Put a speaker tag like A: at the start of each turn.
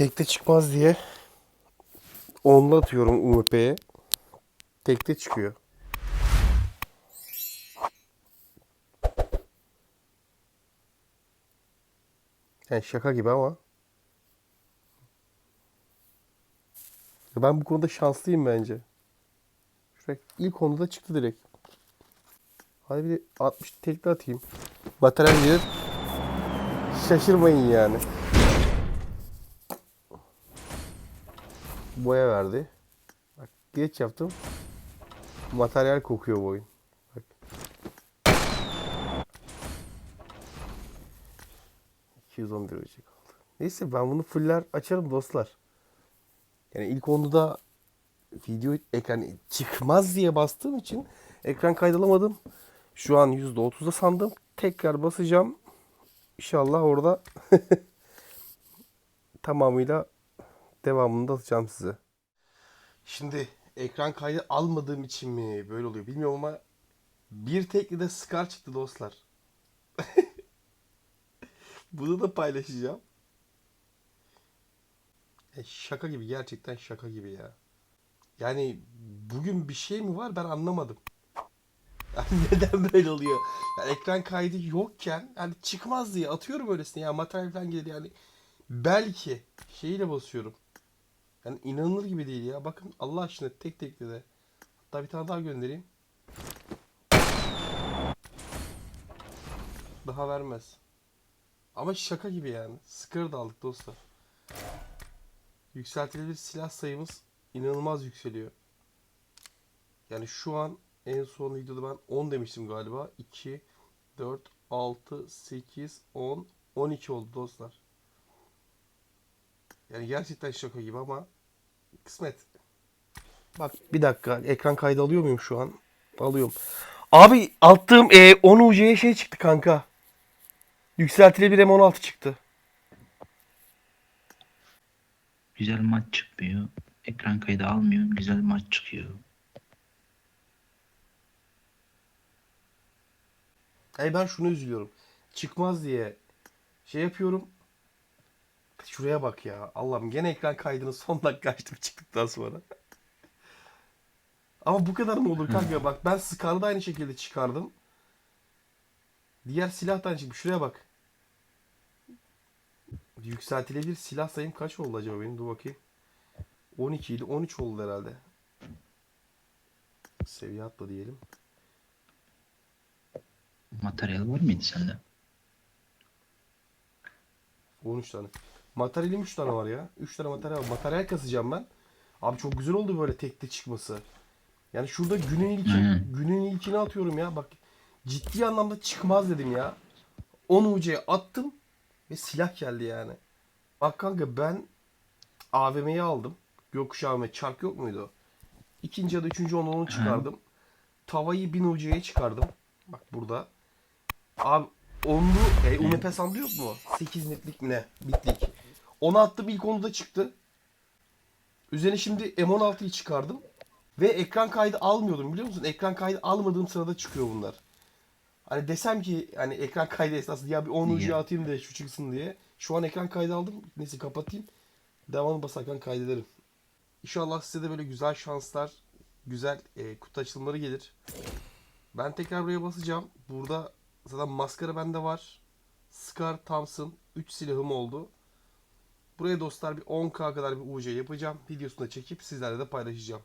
A: tekte çıkmaz diye onla atıyorum UMP'ye. Tekte çıkıyor. Yani şaka gibi ama. Ben bu konuda şanslıyım bence. Şuraya ilk onda da çıktı direkt. Hadi bir de 60 tekte atayım. Materyal gelir. Şaşırmayın yani. Boya verdi. Bak geç yaptım. Materyal kokuyor bu oyun. Bak. ...211 ölecek oldu. Neyse ben bunu fuller açarım dostlar. Yani ilk onda da video ekran çıkmaz diye bastığım için ekran kaydalamadım. Şu an %30'da sandım. Tekrar basacağım. İnşallah orada tamamıyla devamını da atacağım size. Şimdi ekran kaydı almadığım için mi böyle oluyor bilmiyorum ama bir tekli de Scar çıktı dostlar. Bunu da paylaşacağım. E, şaka gibi gerçekten şaka gibi ya. Yani bugün bir şey mi var ben anlamadım. Yani neden böyle oluyor? Yani ekran kaydı yokken yani çıkmaz diye atıyorum öylesine ya materyal falan gelir yani belki şeyle basıyorum. Yani inanılır gibi değil ya. Bakın Allah aşkına tek tek de. Hatta bir tane daha göndereyim. Daha vermez. Ama şaka gibi yani. Sıkır da aldık dostlar. Yükseltilebilir silah sayımız inanılmaz yükseliyor. Yani şu an en son videoda ben 10 demiştim galiba. 2, 4, 6, 8, 10, 12 oldu dostlar. Yani gerçekten şaka gibi ama kısmet. Bak bir dakika ekran kaydı alıyor muyum şu an? Alıyorum. Abi attığım e, 10 UC'ye şey çıktı kanka. Yükseltilebilir M16 çıktı.
B: Güzel maç çıkmıyor. Ekran kaydı almıyor. Güzel maç çıkıyor.
A: Hayır ben şunu üzülüyorum. Çıkmaz diye şey yapıyorum. Şuraya bak ya. Allah'ım gene ekran kaydını son dakika açtım çıktıktan sonra. Ama bu kadar mı olur kanka? Bak ben Scar'ı da aynı şekilde çıkardım. Diğer silah da aynı şekilde. Şuraya bak. Yükseltilebilir silah sayım kaç oldu acaba benim? Dur bakayım. 12 idi. 13 oldu herhalde. Seviye atla diyelim.
B: Materyal var mıydı sende?
A: 13 tane. Materyalim 3 tane var ya. 3 tane materyal var. Materyal kasacağım ben. Abi çok güzel oldu böyle tekte çıkması. Yani şurada günün ilki, günün ilkini atıyorum ya. Bak ciddi anlamda çıkmaz dedim ya. 10 UC'ye attım ve silah geldi yani. Bak kanka ben AVM'yi aldım. Gökkuşağı ve çark yok muydu? İkinci ya da üçüncü onu onu çıkardım. Tavayı 1000 UC'ye çıkardım. Bak burada. Abi onlu e, UMP sandı yok mu? 8 netlik mi ne? Bitlik. Onu attım ilk onu da çıktı. Üzerine şimdi M16'yı çıkardım. Ve ekran kaydı almıyordum biliyor musun? Ekran kaydı almadığım sırada çıkıyor bunlar. Hani desem ki hani ekran kaydı esnasında ya bir 10 ucu atayım da şu çıksın diye. Şu an ekran kaydı aldım. Neyse kapatayım. Devamlı basarken kaydederim. İnşallah size de böyle güzel şanslar, güzel e, kutu açılımları gelir. Ben tekrar buraya basacağım. Burada zaten maskara bende var. Scar Thompson 3 silahım oldu. Buraya dostlar bir 10k kadar bir UC yapacağım. Videosunu da çekip sizlerle de paylaşacağım.